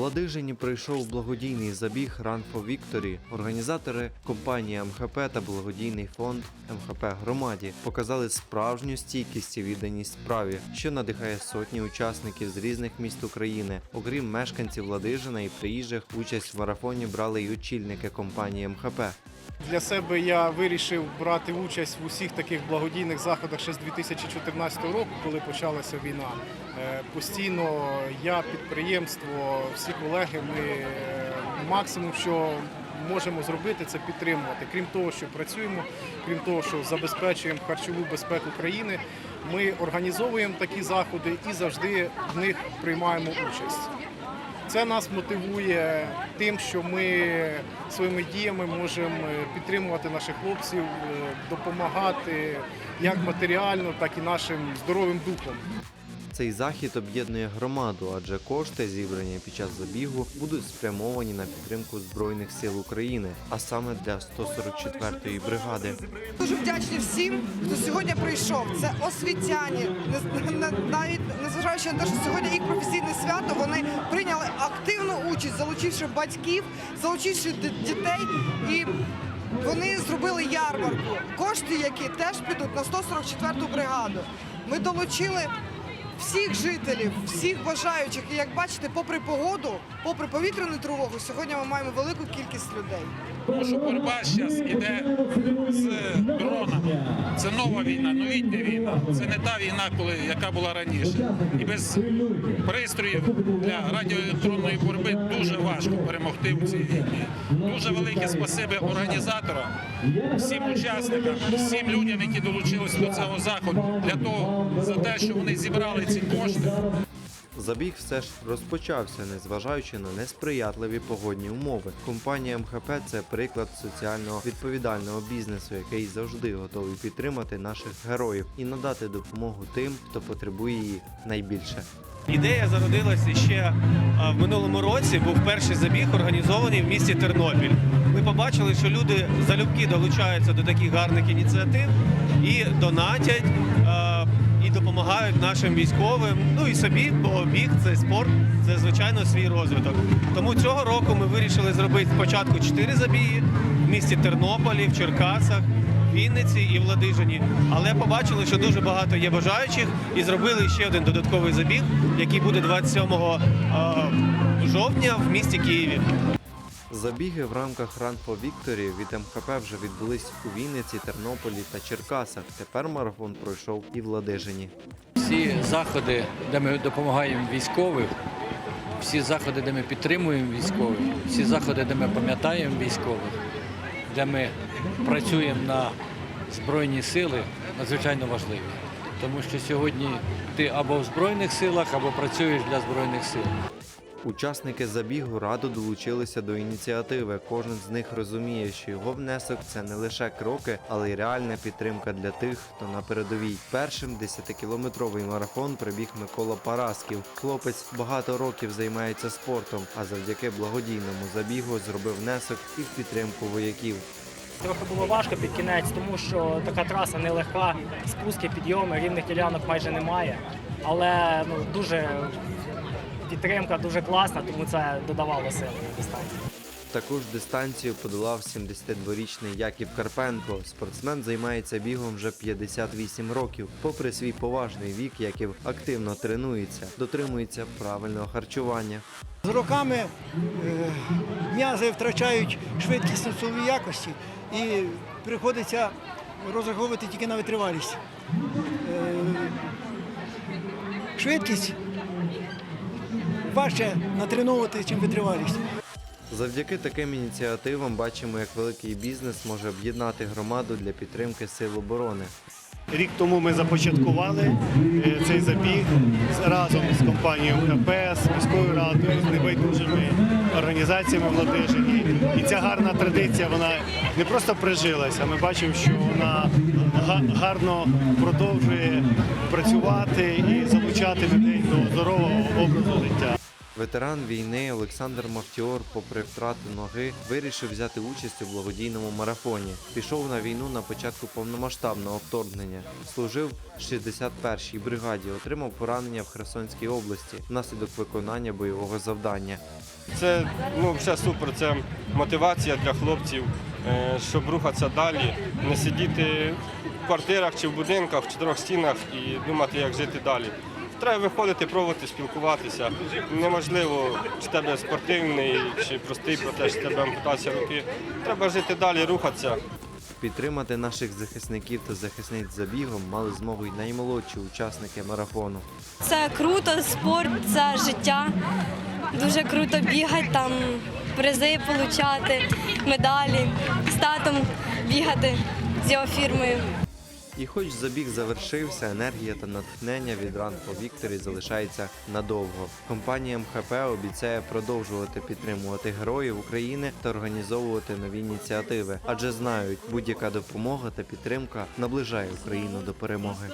Ладижині прийшов благодійний забіг Run for Victory. Організатори компанії МХП та благодійний фонд МХП громаді показали справжню стійкість і відданість справі, що надихає сотні учасників з різних міст України. Окрім мешканців Ладижина і приїжджих, участь в марафоні брали й очільники компанії МХП. Для себе я вирішив брати участь в усіх таких благодійних заходах ще з 2014 року, коли почалася війна. Е, Постійно я, підприємство, всі колеги, ми е, максимум, що можемо зробити, це підтримувати. Крім того, що працюємо, крім того, що забезпечуємо харчову безпеку країни, ми організовуємо такі заходи і завжди в них приймаємо участь. Це нас мотивує тим, що ми своїми діями можемо підтримувати наших хлопців, е, допомагати як матеріально, так і нашим здоровим духом. Цей захід об'єднує громаду, адже кошти, зібрані під час забігу, будуть спрямовані на підтримку Збройних сил України, а саме для 144-ї бригади. Дуже вдячні всім, хто сьогодні прийшов. Це освітяні, навіть незважаючи на те, що сьогодні їх професійне свято, вони прийняли активну участь, залучивши батьків, залучивши дітей і. Вони зробили ярмарку. Кошти, які теж підуть на 144-ту бригаду. Ми долучили всіх жителів, всіх бажаючих. І як бачите, попри погоду, попри повітряну тривогу, сьогодні ми маємо велику кількість людей. Тому що боротьба зараз іде з дронами. Це нова війна, новітня війна. Це не та війна, коли, яка була раніше. І без пристроїв для радіоелектронної боротьби дуже важко перемогти в цій війні. Дуже велике спасибі організаторам, всім учасникам, всім людям, які долучилися до цього заходу, для того за те, що вони зібрали ці кошти. Забіг все ж розпочався, незважаючи на несприятливі погодні умови. Компанія МХП це приклад соціально відповідального бізнесу, який завжди готовий підтримати наших героїв і надати допомогу тим, хто потребує її найбільше. Ідея зародилася ще в минулому році. Був перший забіг організований в місті Тернопіль. Ми побачили, що люди залюбки долучаються до таких гарних ініціатив і донатять. Допомагають нашим військовим, ну і собі, бо біг це спорт, це звичайно свій розвиток. Тому цього року ми вирішили зробити спочатку чотири забіги в місті Тернополі, в Черкасах, Вінниці і в Ладижині. Але побачили, що дуже багато є бажаючих і зробили ще один додатковий забіг, який буде 27 е, жовтня в місті Києві. Забіги в рамках Run for Victory від МХП вже відбулись у Вінниці, Тернополі та Черкасах. Тепер марафон пройшов і в Ладижині. Всі заходи, де ми допомагаємо військовим, всі заходи, де ми підтримуємо військових, всі заходи, де ми пам'ятаємо військових, де ми працюємо на Збройні сили, надзвичайно важливі. Тому що сьогодні ти або в Збройних силах, або працюєш для Збройних сил. Учасники забігу радо долучилися до ініціативи. Кожен з них розуміє, що його внесок це не лише кроки, але й реальна підтримка для тих, хто на передовій. Першим 10-кілометровий марафон прибіг Микола Парасків. Хлопець багато років займається спортом, а завдяки благодійному забігу зробив внесок і в підтримку вояків. Трохи було важко під кінець, тому що така траса нелегка, спуски, підйоми, рівних ділянок майже немає. Але ну, дуже підтримка дуже класна, тому це додавало сили на дистанції. Таку ж дистанцію подолав 72-річний Яків Карпенко. Спортсмен займається бігом вже 58 років. Попри свій поважний вік, Яків активно тренується, дотримується правильного харчування. З роками е, м'язи втрачають швидкість силові якості і приходиться розраховувати тільки на витривалість. Е, швидкість важче натреновувати, ніж витривалість. Завдяки таким ініціативам бачимо, як великий бізнес може об'єднати громаду для підтримки сил оборони. Рік тому ми започаткували е, цей забіг разом з компанією МХП, з міською радою, з небайдужими організаціями в Ладижині. І ця гарна традиція вона не просто прижилася. Ми бачимо, що вона гарно продовжує працювати і залучати людей до здорового образу життя. Ветеран війни Олександр Махтіор, попри втрату ноги, вирішив взяти участь у благодійному марафоні. Пішов на війну на початку повномасштабного вторгнення. Служив в 61-й бригаді, отримав поранення в Херсонській області внаслідок виконання бойового завдання. Це ну, все супер, це мотивація для хлопців, е, щоб рухатися далі, не сидіти в квартирах чи в будинках, в чотирьох стінах і думати, як жити далі. Треба виходити, пробувати спілкуватися. Неможливо, чи в тебе спортивний, чи простий протест, чи в тебе ампутація руки. Треба жити далі, рухатися. Підтримати наших захисників та захисниць забігом мали змогу й наймолодші учасники марафону. Це круто, спорт, це життя. Дуже круто бігати, там призи отримати, медалі, з татом бігати з його фірмою. І хоч забіг завершився, енергія та натхнення від ранку Вікторі залишається надовго. Компанія МХП обіцяє продовжувати підтримувати героїв України та організовувати нові ініціативи, адже знають, будь-яка допомога та підтримка наближає Україну до перемоги.